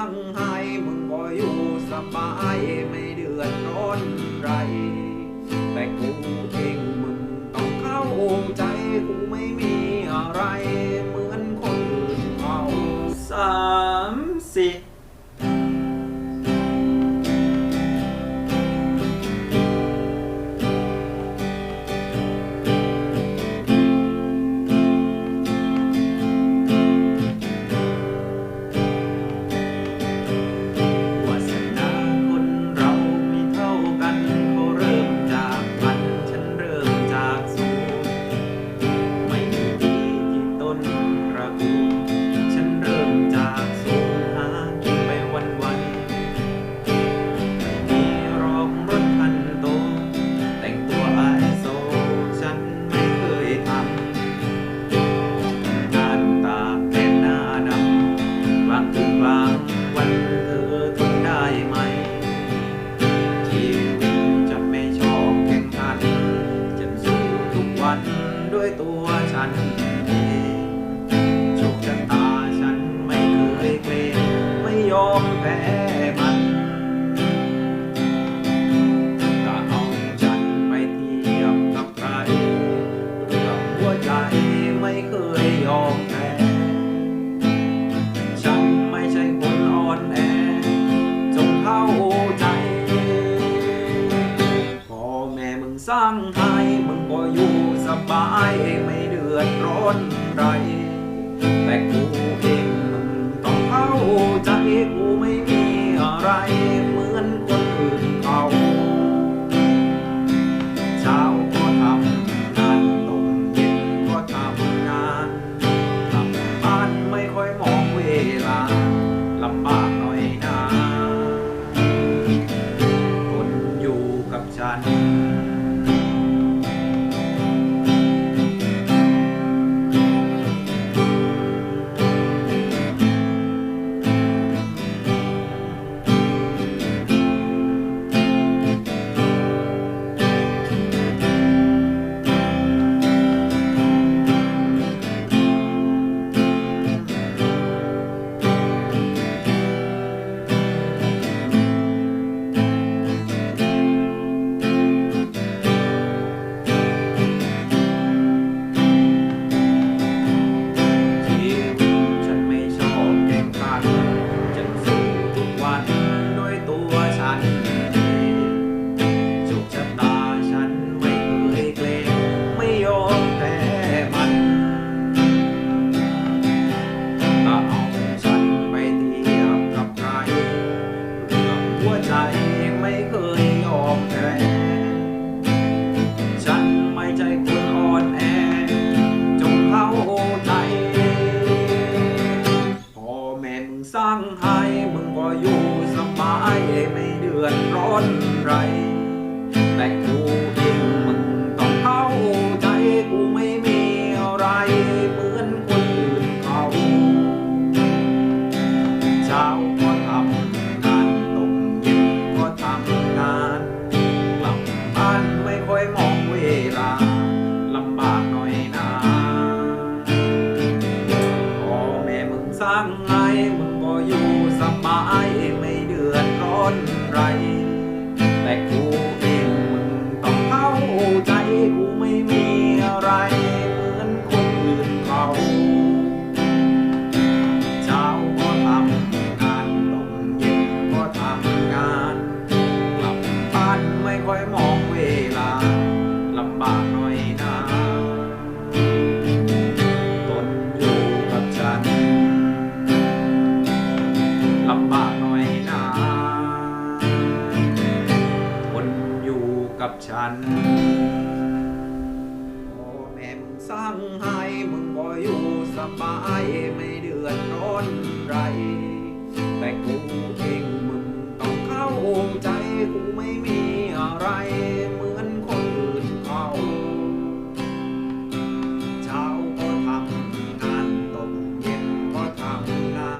างให้มึงก็อยู่สบายไม่เดือดร้อนไรแต่กูเอง I need. ไทยมึงก็อยู่สบายไม่เดือดร้อนไร แต่กูเองมึงต้องเข้าใจกูไม่มีอะไรเหมือนคนอื่นเขาเช้าก็ทำงานตกเย็นก็ทำงานกลับบ้านไม่ค่อยมองเวลาลำบากหน่อยนะคนอยู่กับฉัน มึงก็อยู่สบายไม่เดือดร้อนไรแต่กู my กับฉัน โอแม่มสร้างให้มึงบ่อยู่สบายไม่เดือดร้อนไร แต่กู